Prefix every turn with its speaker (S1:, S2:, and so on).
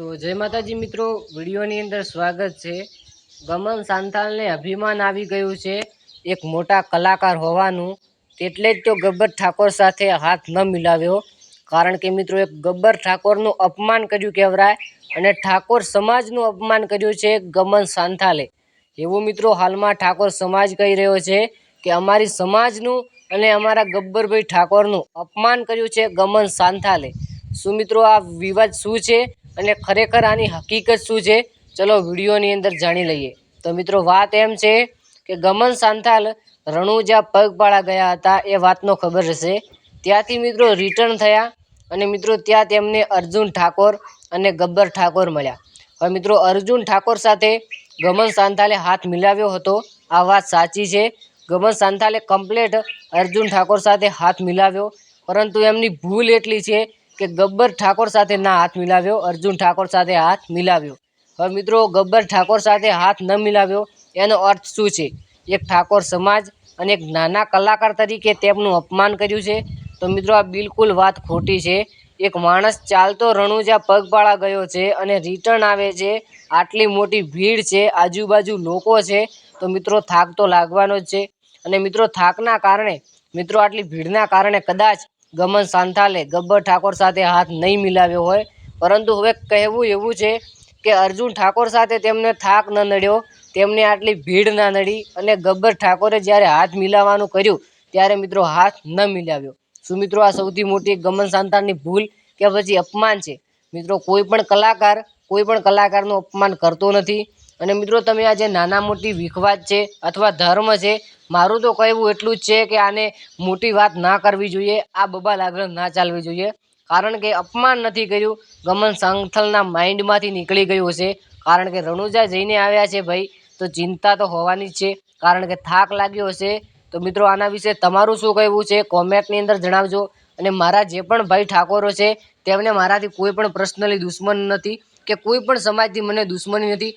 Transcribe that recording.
S1: તો જય માતાજી મિત્રો, વિડીયોની અંદર સ્વાગત છે. ગમન સાંથાલને અભિમાન આવી ગયું છે એક મોટા કલાકાર હોવાનું. એટલે જ તો ગબ્બર ઠાકોર સાથે હાથ ન મિલાવ્યો. કારણ કે મિત્રો, એક ગબ્બર ઠાકોરનું અપમાન કર્યું કહેવરાય અને ઠાકોર સમાજનું અપમાન કર્યું છે ગમન સાંથાલે. એવું મિત્રો, હાલમાં ઠાકોર સમાજ કહી રહ્યો છે કે અમારી સમાજનું અને અમારા ગબ્બરભાઈ ઠાકોરનું અપમાન કર્યું છે ગમન સાંથાલે. શું મિત્રો આ વિવાદ શું છે અને ખરેખર આની હકીકત શું છે? ચલો વિડીયોની અંદર જાણી લઈએ. તો મિત્રો વાત એમ છે કે ગમન સાંથાલ રણુજા પગપાળા ગયા હતા એ વાતનો ખબર હશે. ત્યાંથી મિત્રો રિટર્ન થયા અને મિત્રો ત્યાં તેમને અર્જુન ઠાકોર અને ગબ્બર ઠાકોર મળ્યા. હવે મિત્રો અર્જુન ઠાકોર સાથે ગમન સાંથાલે હાથ મિલાવ્યો હતો. આ વાત સાચી છે. ગમન સાંથાલે કમ્પ્લેટ અર્જુન ઠાકોર સાથે હાથ મિલાવ્યો. પરંતુ એમની ભૂલ એટલી છે કે ગબ્બર ઠાકોર સાથે ના હાથ મિલાવ્યો, અર્જુન ઠાકોર સાથે હાથ મિલાવ્યો. હવે મિત્રો, ગબ્બર ઠાકોર સાથે હાથ ન મિલાવ્યો, એનો અર્થ શું છે? એક ઠાકોર સમાજ અને એક નાના કલાકાર તરીકે તેમનું અપમાન કર્યું છે. તો મિત્રો, આ બિલકુલ વાત ખોટી છે. એક માણસ ચાલતો રણુજા પગપાળા ગયો છે અને રિટર્ન આવે છે. આટલી મોટી ભીડ છે, આજુબાજુ લોકો છે, તો મિત્રો, થાક તો લાગવાનો જ છે. અને મિત્રો, થાકના કારણે, મિત્રો, આટલી ભીડના કારણે કદાચ ગમન સાંથાલે ગબ્બર ઠાકોર સાથે હાથ નહીં મિલાવ્યો હોય. પરંતુ હવે કહેવું એવું છે કે અર્જુન ઠાકોર સાથે તેમને થાક ન નડ્યો, તેમને આટલી ભીડ ના નડી અને ગબ્બર ઠાકોરે જ્યારે હાથ મિલાવવાનું કર્યું, ત્યારે મિત્રો હાથ ન મિલાવ્યો. શું મિત્રો આ સૌથી મોટી ગમન સાંતાની ભૂલ કે પછી અપમાન છે? મિત્રો કોઈ પણ કલાકાર, કોઈ પણ કલાકારનું અપમાન કરતો નથી. અને મિત્રો, તમે આ જે નાના મોટી વિખવાદ છે અથવા ધર્મ છે, મારું તો કહેવું એટલું જ છે કે આને મોટી વાત ના કરવી જોઈએ, આ બબાલ આગળ ના ચાલવી જોઈએ. કારણ કે અપમાન નથી કર્યું, ગમન સાંથલના માઇન્ડમાંથી નીકળી ગયું હશે. કારણ કે રણુજા જઈને આવ્યા છે ભાઈ, તો ચિંતા તો હોવાની જ છે. કારણ કે થાક લાગ્યો હશે. તો મિત્રો, આના વિશે તમારું શું કહેવું છે? કોમેન્ટની અંદર જણાવજો. અને મારા જે પણ ભાઈ ઠાકોરો છે, તેમને મારાથી કોઈ પણ પર્સનલી દુશ્મન નથી કે કોઈ પણ સમાજથી મને દુશ્મની નથી.